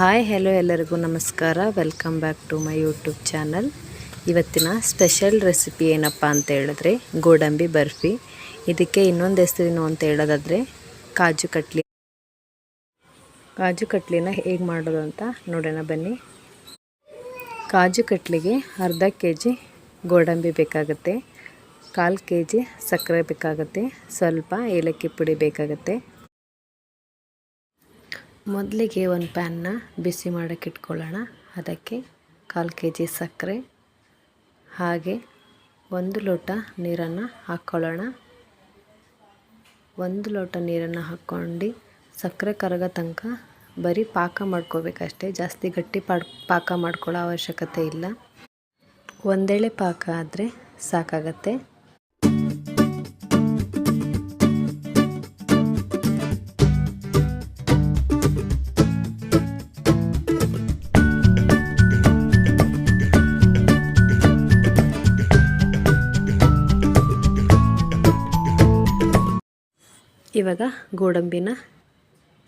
Hi hello ಎಲ್ಲರಿಗೂ ನಮಸ್ಕಾರ. Welcome back to my YouTube channel ಇವತ್ತಿನ ಸ್ಪೆಷಲ್ ರೆಸಿಪಿ ಏನಪ್ಪ ಅಂತ ಹೇಳಿದ್ರೆ ಗೋಡಂಬಿ ಬರ್ಫಿ. ಇದಕ್ಕೆ ಇನ್ನೊಂದು ಹೆಸರೇನು ಅಂತ ಹೇಳೋದಾದರೆ ಕಾಜು ಕಟ್ಲಿ. ಕಾಜು ಕಟ್ಲಿನ ಹೇಗೆ ಮಾಡೋದು ಅಂತ ನೋಡೋಣ ಬನ್ನಿ. ಕಾಜು ಕಟ್ಲಿಗೆ ಅರ್ಧ ಕೆ ಜಿ ಗೋಡಂಬಿ ಬೇಕಾಗುತ್ತೆ. ಕಾಲು ಕೆ ಜಿ ಸಕ್ಕರೆ ಬೇಕಾಗುತ್ತೆ. ಸ್ವಲ್ಪ ಏಲಕ್ಕಿ ಪುಡಿ ಬೇಕಾಗುತ್ತೆ. ಮೊದಲಿಗೆ ಒಂದು ಪ್ಯಾನ್ನ ಬಿಸಿ ಮಾಡೋಕ್ಕೆ ಇಟ್ಕೊಳ್ಳೋಣ. ಅದಕ್ಕೆ ಕಾಲು ಕೆ ಜಿ ಸಕ್ಕರೆ, ಹಾಗೆ ಒಂದು ಲೋಟ ನೀರನ್ನು ಹಾಕ್ಕೊಳ್ಳೋಣ. ಒಂದು ಲೋಟ ನೀರನ್ನು ಹಾಕ್ಕೊಂಡು ಸಕ್ಕರೆ ಕರಗ ತನಕ ಬರೀ ಪಾಕ ಮಾಡ್ಕೋಬೇಕಷ್ಟೇ. ಜಾಸ್ತಿ ಗಟ್ಟಿ ಪಾಡ್, ಪಾಕ ಮಾಡ್ಕೊಳ್ಳೋ ಅವಶ್ಯಕತೆ ಇಲ್ಲ. ಒಂದೇಳೆ ಪಾಕ ಆದರೆ ಸಾಕಾಗತ್ತೆ. ಇವಾಗ ಗೋಡಂಬಿನ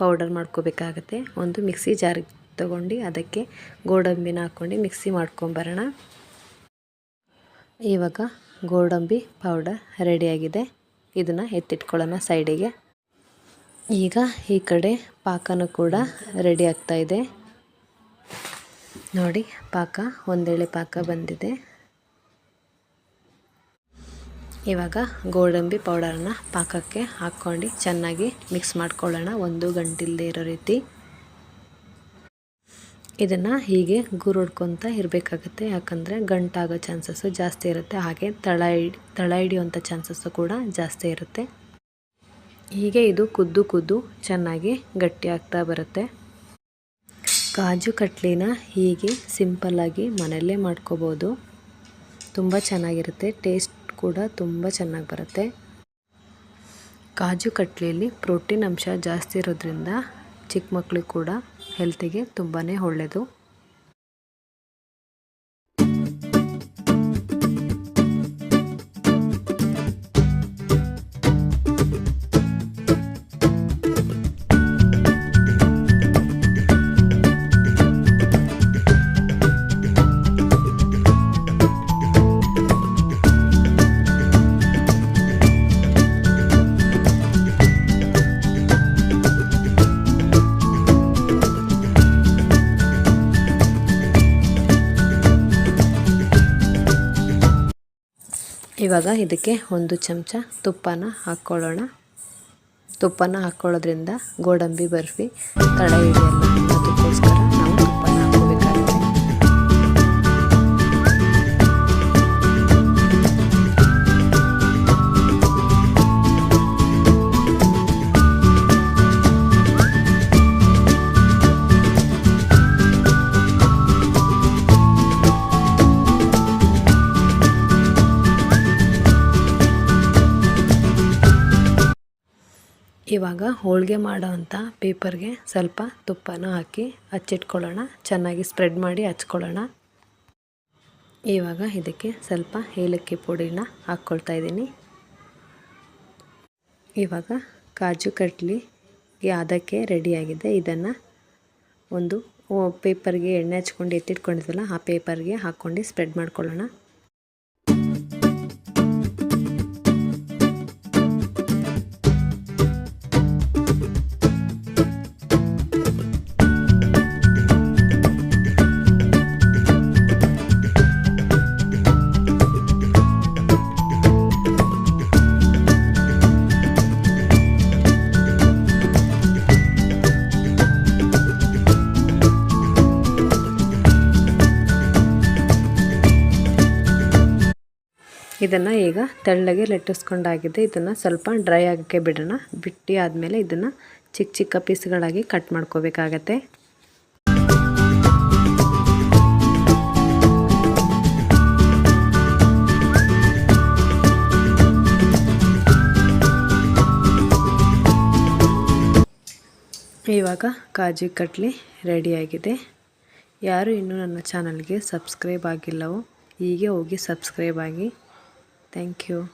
ಪೌಡರ್ ಮಾಡ್ಕೋಬೇಕಾಗತ್ತೆ. ಒಂದು ಮಿಕ್ಸಿ ಜಾರ್ ತಗೊಂಡು ಅದಕ್ಕೆ ಗೋಡಂಬಿನ ಹಾಕ್ಕೊಂಡು ಮಿಕ್ಸಿ ಮಾಡ್ಕೊಂಬರೋಣ. ಇವಾಗ ಗೋಡಂಬಿ ಪೌಡರ್ ರೆಡಿಯಾಗಿದೆ ಇದನ್ನು ಎತ್ತಿಟ್ಕೊಳ್ಳೋಣ ಸೈಡಿಗೆ. ಈಗ ಈ ಕಡೆ ಪಾಕನೂ ಕೂಡ ರೆಡಿ ಆಗ್ತಾಯಿದೆ ನೋಡಿ, ಪಾಕ, ಒಂದೇಳೆ ಪಾಕ ಬಂದಿದೆ. ಇವಾಗ ಗೋಡಂಬಿ ಪೌಡರನ್ನ ಪಾಕಕ್ಕೆ ಹಾಕ್ಕೊಂಡು ಚೆನ್ನಾಗಿ ಮಿಕ್ಸ್ ಮಾಡ್ಕೊಳ್ಳೋಣ ಒಂದು ಗಂಟಿಲ್ಲದೆ ಇರೋ ರೀತಿ. ಇದನ್ನು ಹೀಗೆ ಗುರುಡ್ಕೊತ ಇರಬೇಕಾಗತ್ತೆ, ಯಾಕಂದರೆ ಗಂಟಾಗೋ ಚಾನ್ಸಸ್ಸು ಜಾಸ್ತಿ ಇರುತ್ತೆ. ಹಾಗೆ ತಳ ಹಿಡಿ ತಳ ಹಿಡಿಯುವಂಥ ಚಾನ್ಸಸ್ಸು ಕೂಡ ಜಾಸ್ತಿ ಇರುತ್ತೆ. ಹೀಗೆ ಇದು ಕುದ್ದು ಕುದ್ದು ಚೆನ್ನಾಗಿ ಗಟ್ಟಿ ಆಗ್ತಾ ಬರುತ್ತೆ. ಕಾಜು ಕಟ್ಲಿನ ಹೀಗೆ ಸಿಂಪಲ್ಲಾಗಿ ಮನೆಯಲ್ಲೇ ಮಾಡ್ಕೋಬೋದು. ತುಂಬ ಚೆನ್ನಾಗಿರುತ್ತೆ, ಟೇಸ್ಟ್ ಕೂಡ ತುಂಬ ಚೆನ್ನಾಗಿ ಬರುತ್ತೆ. ಕಾಜು ಕಟ್ಲಿಯಲ್ಲಿ ಪ್ರೋಟೀನ್ ಅಂಶ ಜಾಸ್ತಿ ಇರೋದ್ರಿಂದ ಚಿಕ್ಕ ಮಕ್ಕಳಿಗೆ ಕೂಡ ಹೆಲ್ತಿಗೆ ತುಂಬಾ ಒಳ್ಳೆಯದು ಇವಾಗ ಇದಕ್ಕೆ ಒಂದು ಚಮಚ ತುಪ್ಪನ ಹಾಕ್ಕೊಳ್ಳೋಣ. ತುಪ್ಪನ ಹಾಕ್ಕೊಳ್ಳೋದ್ರಿಂದ ಗೋಡಂಬಿ ಬರ್ಫಿ ತಡ ಹಿಡಿಯಲ್ಲ. ಇವಾಗ ಹೋಳಿಗೆ ಮಾಡೋವಂಥ ಪೇಪರ್ಗೆ ಸ್ವಲ್ಪ ತುಪ್ಪನ ಹಾಕಿ ಹಚ್ಚಿಟ್ಕೊಳ್ಳೋಣ. ಚೆನ್ನಾಗಿ ಸ್ಪ್ರೆಡ್ ಮಾಡಿ ಹಚ್ಕೊಳ್ಳೋಣ. ಇವಾಗ ಇದಕ್ಕೆ ಸ್ವಲ್ಪ ಏಲಕ್ಕಿ ಪುಡಿನ ಹಾಕ್ಕೊಳ್ತಾ ಇದ್ದೀನಿ. ಇವಾಗ ಕಾಜು ಕಟ್ಲಿ ಅದಕ್ಕೆ ರೆಡಿಯಾಗಿದೆ. ಇದನ್ನು ಒಂದು ಪೇಪರ್ಗೆ ಎಣ್ಣೆ ಹಚ್ಕೊಂಡು ಎತ್ತಿಟ್ಕೊಂಡಿದ್ವಲ್ಲ, ಆ ಪೇಪರ್ಗೆ ಹಾಕ್ಕೊಂಡು ಸ್ಪ್ರೆಡ್ ಮಾಡ್ಕೊಳ್ಳೋಣ. ಇದನ್ನು ಈಗ ತೆಳ್ಳಗೆ ಲಟ್ಟಿಸ್ಕೊಂಡಾಗಿದೆ. ಇದನ್ನು ಸ್ವಲ್ಪ ಡ್ರೈ ಆಗೋಕ್ಕೆ ಬಿಡೋಣ. ಬಿಟ್ಟು ಆದಮೇಲೆ ಇದನ್ನು ಚಿಕ್ಕ ಚಿಕ್ಕ ಪೀಸ್ಗಳಾಗಿ ಕಟ್ ಮಾಡ್ಕೋಬೇಕಾಗತ್ತೆ. ಇವಾಗ ಕಾಜು ಕಟ್ಲಿ ರೆಡಿಯಾಗಿದೆ ಯಾರು ಇನ್ನೂ ನನ್ನ ಚಾನಲ್ಗೆ ಸಬ್ಸ್ಕ್ರೈಬ್ ಆಗಿಲ್ಲವೋ, ಹೀಗೆ ಹೋಗಿ ಸಬ್ಸ್ಕ್ರೈಬ್ ಆಗಿ. Thank you.